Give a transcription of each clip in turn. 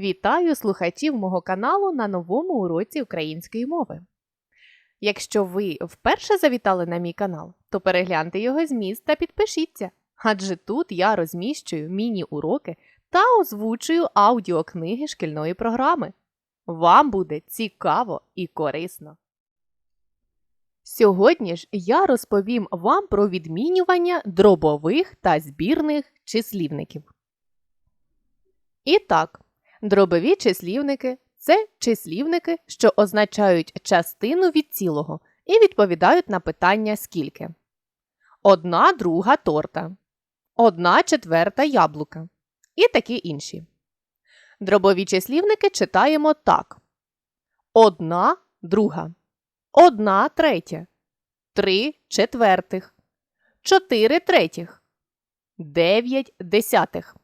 Вітаю слухачів мого каналу на новому уроці української мови. Якщо ви вперше завітали на мій канал, то перегляньте його зміст та підпишіться, адже тут я розміщую міні-уроки та озвучую аудіокниги шкільної програми. Вам буде цікаво і корисно. Сьогодні ж я розповім вам про відмінювання дробових та збірних числівників. І так, дробові числівники це числівники, що означають частину від цілого і відповідають на питання скільки. Одна друга торта, одна четверта яблука і такі інші. Дробові числівники читаємо так: одна друга, одна третя, три четвертих, чотири третіх, дев'ять десятих.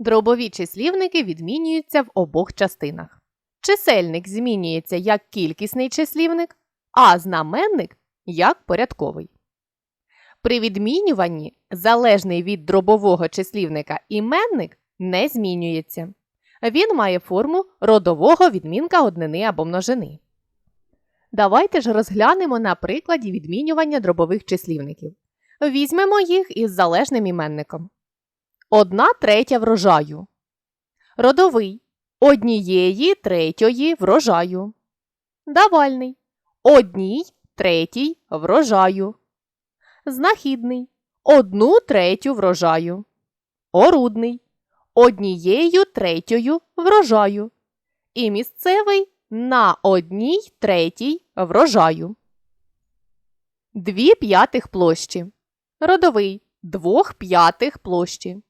Дробові числівники відмінюються в обох частинах. Чисельник змінюється як кількісний числівник, а знаменник як порядковий. При відмінюванні залежний від дробового числівника іменник не змінюється. Він має форму родового відмінка однини або множини. Давайте ж розглянемо на прикладі відмінювання дробових числівників. Візьмемо їх із залежним іменником. Одна третя врожаю. Родовий. Однієї третьої врожаю. Давальний. Одній третій врожаю. Знахідний. Одну третю врожаю. Орудний. Однією третьою врожаю. І місцевий на одній третій врожаю. Дві п'ятих площі. Родовий двох п'ятих площі.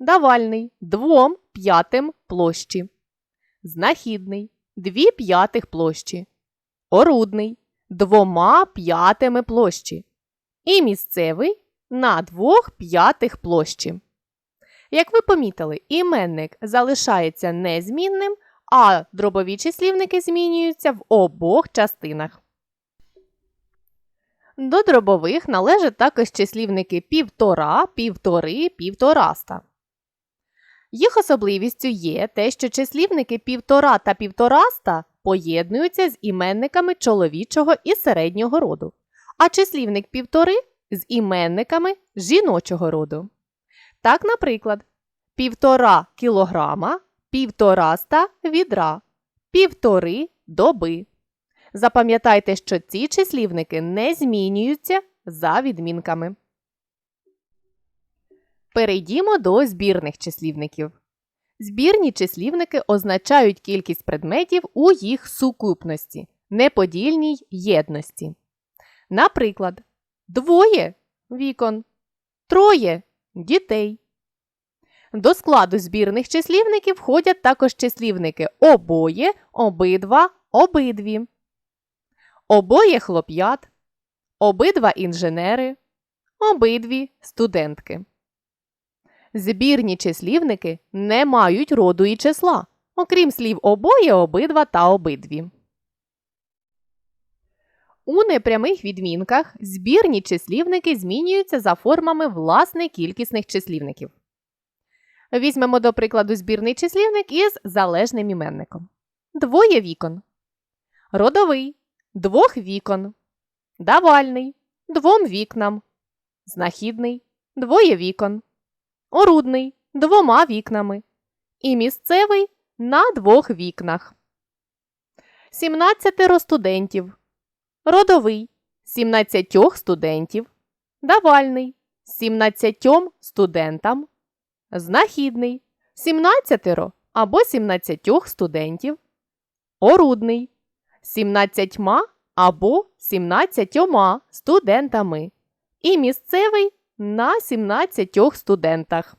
Давальний двом п'ятим площі. Знахідний дві п'ятих площі. Орудний двома п'ятими площі. І місцевий на двох п'ятих площі. Як ви помітили, іменник залишається незмінним, а дробові числівники змінюються в обох частинах. До дробових належать також числівники півтора, півтори, півтораста. Їх особливістю є те, що числівники півтора та півтораста поєднуються з іменниками чоловічого і середнього роду, а числівник півтори з іменниками жіночого роду. Так, наприклад, півтора кілограма, півтораста відра, півтори доби. Запам'ятайте, що ці числівники не змінюються за відмінками. Перейдімо до збірних числівників. Збірні числівники означають кількість предметів у їх сукупності, неподільній єдності. Наприклад, двоє вікон, троє дітей. До складу збірних числівників входять також числівники обоє, обидва, обидві. Обоє хлоп'ят, обидва інженери, обидві студентки. Збірні числівники не мають роду і числа, окрім слів обоє, обидва та обидві. У непрямих відмінках збірні числівники змінюються за формами власне кількісних числівників. Візьмемо до прикладу збірний числівник із залежним іменником. Двоє вікон. Родовий двох вікон. Давальний двом вікнам. Знахідний двоє вікон. Орудний двома вікнами. І місцевий на двох вікнах. Сімнадцятеро студентів. Родовий сімнадцятьох студентів. Давальний сімнадцятьом студентам. Знахідний сімнадцятеро або сімнадцятьох студентів. Орудний сімнадцятьма або сімнадцятьома студентами. І місцевий на 17 студентах.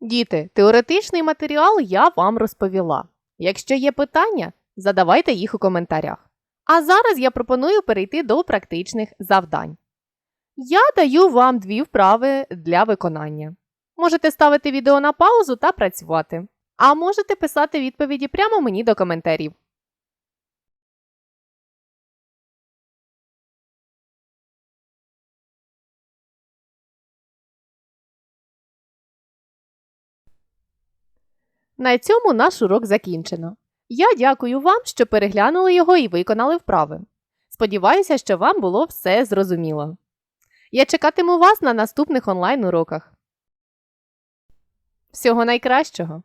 Діти, теоретичний матеріал я вам розповіла. Якщо є питання, задавайте їх у коментарях. А зараз я пропоную перейти до практичних завдань. Я даю вам дві вправи для виконання. Можете ставити відео на паузу та працювати. А можете писати відповіді прямо мені до коментарів. На цьому наш урок закінчено. Я дякую вам, що переглянули його і виконали вправи. Сподіваюся, що вам було все зрозуміло. Я чекатиму вас на наступних онлайн уроках. Всього найкращого!